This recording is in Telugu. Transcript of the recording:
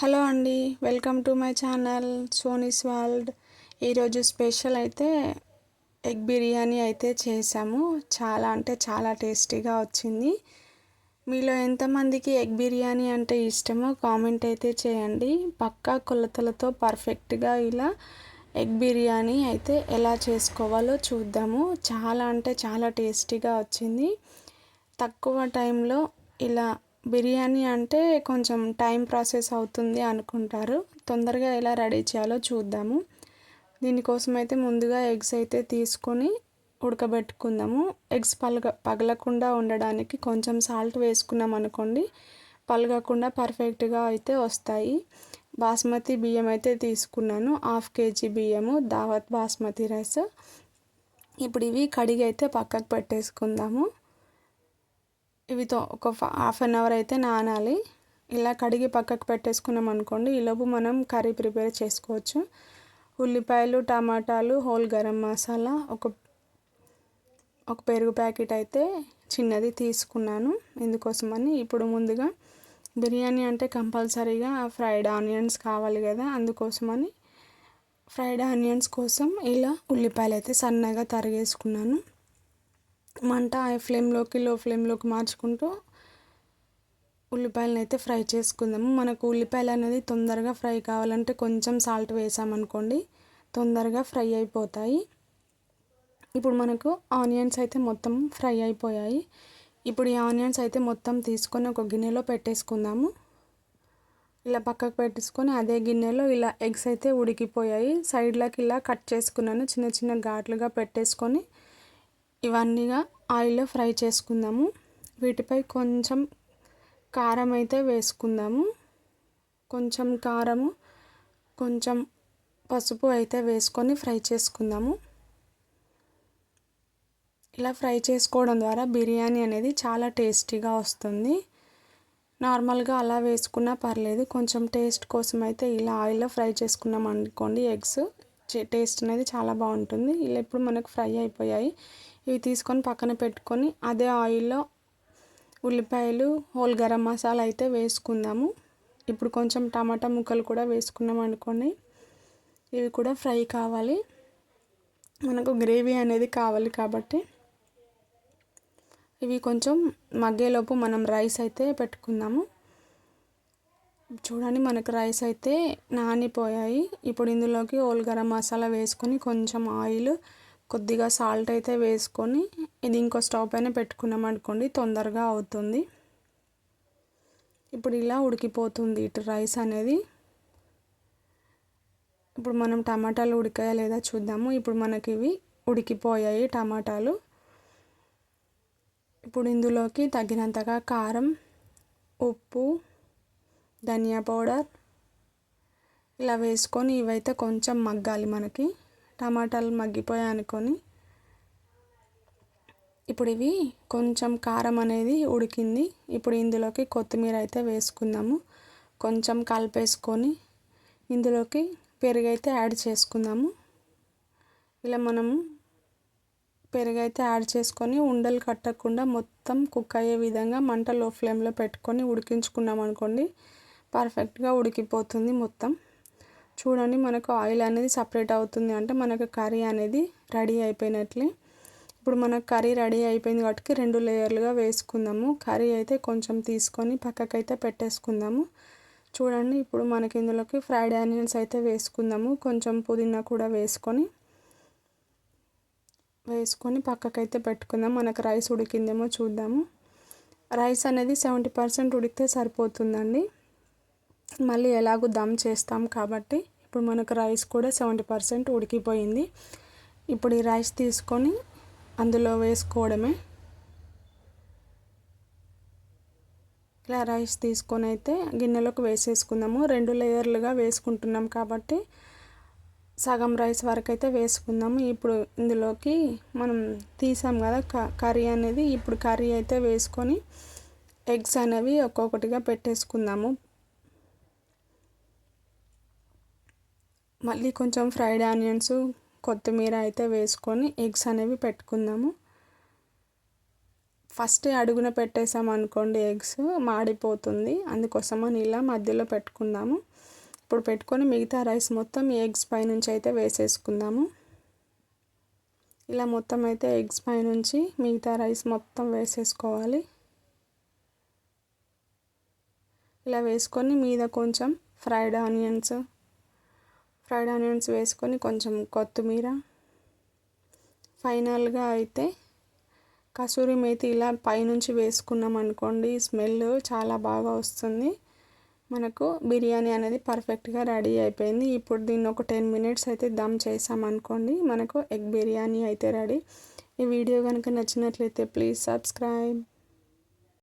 హలో అండి welcome to my channel Sony's world. ఈరోజు స్పెషల్ అయితే ఎగ్ బిర్యానీ అయితే చేసాము. చాలా అంటే చాలా టేస్టీగా వచ్చింది. మీలో ఎంతమందికి ఎగ్ బిర్యానీ అంటే ఇష్టమో కామెంట్ అయితే చేయండి. పక్కా కొలతలతో పర్ఫెక్ట్గా ఇలా ఎగ్ బిర్యానీ అయితే ఎలా చేసుకోవాలో చూద్దాము. చాలా అంటే చాలా టేస్టీగా వచ్చింది. తక్కువ టైంలో ఇలా బిర్యానీ అంటే కొంచెం టైం ప్రాసెస్ అవుతుంది అనుకుంటారు. తొందరగా ఎలా రెడీ చేయాలో చూద్దాము. దీనికోసం అయితే ముందుగా ఎగ్స్ అయితే తీసుకొని ఉడకబెట్టుకుందాము. ఎగ్స్ పలగ పగలకుండా ఉండడానికి కొంచెం సాల్ట్ వేసుకున్నాం అనుకోండి పలగకుండా పర్ఫెక్ట్గా అయితే వస్తాయి. బాస్మతి బియ్యం అయితే తీసుకున్నాను హాఫ్ కేజీ బియ్యము దావత్ బాస్మతి రైస్. ఇప్పుడు ఇవి కడిగి అయితే పక్కకు పెట్టేసుకుందాము. ఇవితో ఒక హాఫ్ అన్ అవర్ అయితే నానాలి. ఇలా కడిగి పక్కకు పెట్టేసుకున్నాం అనుకోండి ఈలోపు మనం కర్రీ ప్రిపేర్ చేసుకోవచ్చు. ఉల్లిపాయలు టమాటాలు హోల్ గరం మసాలా ఒక ఒక పెరుగు ప్యాకెట్ అయితే చిన్నది తీసుకున్నాను. ఇందుకోసమని ఇప్పుడు ముందుగా బిర్యానీ అంటే కంపల్సరీగా ఫ్రైడ్ ఆనియన్స్ కావాలి కదా అందుకోసమని ఫ్రైడ్ ఆనియన్స్ కోసం ఇలా ఉల్లిపాయలు అయితే సన్నగా తరిగేసుకున్నాను. మంట హై ఫ్లేమ్లోకి లో ఫ్లేమ్లోకి మార్చుకుంటూ ఉల్లిపాయలను అయితే ఫ్రై చేసుకుందాము. మనకు ఉల్లిపాయలు అనేది తొందరగా ఫ్రై కావాలంటే కొంచెం సాల్ట్ వేసామనుకోండి తొందరగా ఫ్రై అయిపోతాయి. ఇప్పుడు మనకు ఆనియన్స్ అయితే మొత్తం ఫ్రై అయిపోయాయి. ఇప్పుడు ఈ ఆనియన్స్ అయితే మొత్తం తీసుకొని ఒక గిన్నెలో పెట్టేసుకుందాము. ఇలా పక్కకు పెట్టేసుకొని అదే గిన్నెలో ఇలా ఎగ్స్ అయితే ఉడికిపోయాయి. సైడ్లకి ఇలా కట్ చేసుకున్నాను చిన్న చిన్న ఘాట్లుగా పెట్టేసుకొని ఇవన్నీగా ఆయిల్లో ఫ్రై చేసుకుందాము. వీటిపై కొంచెం కారం అయితే వేసుకుందాము. కొంచెం కారము కొంచెం పసుపు అయితే వేసుకొని ఫ్రై చేసుకుందాము. ఇలా ఫ్రై చేసుకోవడం ద్వారా బిర్యానీ అనేది చాలా టేస్టీగా వస్తుంది. నార్మల్గా అలా వేసుకున్నా పర్లేదు. కొంచెం టేస్ట్ కోసం అయితే ఇలా ఆయిల్లో ఫ్రై చేసుకున్నాం అనుకోండి ఎగ్స్. టేస్ట్ అనేది చాలా బాగుంటుంది. ఇలా ఇప్పుడు మనకు ఫ్రై అయిపోయాయి. ఇవి తీసుకొని పక్కన పెట్టుకొని అదే ఆయిల్లో ఉల్లిపాయలు హోల్ గరం మసాలా అయితే వేసుకుందాము. ఇప్పుడు కొంచెం టమాటా ముక్కలు కూడా వేసుకున్నాం అనుకోండి. ఇవి కూడా ఫ్రై కావాలి. మనకు గ్రేవీ అనేది కావాలి కాబట్టి. ఇవి కొంచెం మగ్గేలోపు మనం రైస్ అయితే పెట్టుకుందాము. చూడండి మనకు రైస్ అయితే నానిపోయాయి. ఇప్పుడు ఇందులోకి ఓల్ గరం మసాలా వేసుకొని కొంచెం ఆయిల్ కొద్దిగా సాల్ట్ అయితే వేసుకొని ఇది ఇంకో స్టవ్ పైన పెట్టుకున్నాం అనుకోండి తొందరగా అవుతుంది. ఇప్పుడు ఇలా ఉడికిపోతుంది ఇటు రైస్ అనేది. ఇప్పుడు మనం టమాటాలు ఉడికాయా లేదా చూద్దాము. ఇప్పుడు మనకి ఇవి ఉడికిపోయాయి టమాటాలు. ఇప్పుడు ఇందులోకి తగినంతగా కారం ఉప్పు ధనియా పౌడర్. ఇలా వేసుకొని ఇవైతే కొంచెం మగ్గాలి మనకి. టమాటాలు మగ్గిపోయాయి అనుకొని. ఇప్పుడు ఇవి కొంచెం కారం అనేది ఉడికింది. ఇప్పుడు ఇందులోకి కొత్తిమీర అయితే వేసుకుందాము. కొంచెం కలిపేసుకొని ఇందులోకి పెరుగు అయితే యాడ్ చేసుకుందాము. ఇలా మనము పెరుగు అయితే యాడ్ చేసుకొని ఉండలు కట్టకుండా మొత్తం కుక్ అయ్యే విధంగా మంట లో ఫ్లేమ్లో పెట్టుకొని ఉడికించుకున్నాం అనుకోండి పర్ఫెక్ట్గా ఉడికిపోతుంది మొత్తం. చూడండి మనకు ఆయిల్ అనేది సపరేట్ అవుతుంది. అంటే మనకు కర్రీ అనేది రెడీ అయిపోయినట్లే. ఇప్పుడు మనకు కర్రీ రెడీ అయిపోయింది కాబట్టి రెండు లేయర్లుగా వేసుకుందాము. కర్రీ అయితే కొంచెం తీసుకొని పక్కకైతే పెట్టేసుకుందాము. చూడండి ఇప్పుడు మనకి ఇందులోకి ఫ్రైడ్ ఆనియన్స్ అయితే వేసుకుందాము. కొంచెం పుదీనా కూడా వేసుకొని వేసుకొని పక్కకైతే పెట్టుకుందాం. మనకు రైస్ ఉడికిందేమో చూద్దాము. రైస్ అనేది సెవెంటీ పర్సెంట్ ఉడికితే సరిపోతుందండి. మళ్ళీ ఎలాగో దమ్ చేస్తాం కాబట్టి ఇప్పుడు మనకు రైస్ కూడా సెవెంటీ పర్సెంట్ ఉడికిపోయింది. ఇప్పుడు ఈ రైస్ తీసుకొని అందులో వేసుకోవడమే. ఇలా రైస్ తీసుకొని అయితే గిన్నెలోకి వేసేసుకుందాము. రెండు లేయర్లుగా వేసుకుంటున్నాం కాబట్టి సగం రైస్ వరకు అయితే వేసుకుందాము. ఇప్పుడు ఇందులోకి మనం తీసాం కదా కర్రీ అనేది. ఇప్పుడు కర్రీ అయితే వేసుకొని ఎగ్స్ అనేవి ఒక్కొక్కటిగా పెట్టేసుకుందాము. మళ్ళీ కొంచెం ఫ్రైడ్ ఆనియన్స్ కొత్తిమీర అయితే వేసుకొని ఎగ్స్ అనేవి పెట్టుకుందాము. ఫస్ట్ అడుగున పెట్టేసాం అనుకోండి ఎగ్స్ మాడిపోతుంది. అందుకోసమని ఇలా మధ్యలో పెట్టుకుందాము. ఇప్పుడు పెట్టుకొని మిగతా రైస్ మొత్తం ఈ ఎగ్స్ పైనుంచి అయితే వేసేసుకుందాము. ఇలా మొత్తం అయితే ఎగ్స్ పైనుంచి మిగతా రైస్ మొత్తం వేసేసుకోవాలి. ఇలా వేసుకొని మీద కొంచెం ఫ్రైడ్ ఆనియన్స్ ఫ్రైడ్ ఆనియన్స్ వేసుకొని కొంచెం కొత్తిమీర. ఫైనల్గా అయితే కసూరి మేతి ఇలా పైనుంచి వేసుకున్నాం అనుకోండి స్మెల్ చాలా బాగా వస్తుంది. మనకు బిర్యానీ అనేది పర్ఫెక్ట్గా రెడీ అయిపోయింది. ఇప్పుడు దీన్ని ఒక టెన్ మినిట్స్ అయితే దమ్ చేసామనుకోండి మనకు ఎగ్ బిర్యానీ అయితే రెడీ. ఈ వీడియో కనుక నచ్చినట్లయితే ప్లీజ్ సబ్స్క్రైబ్.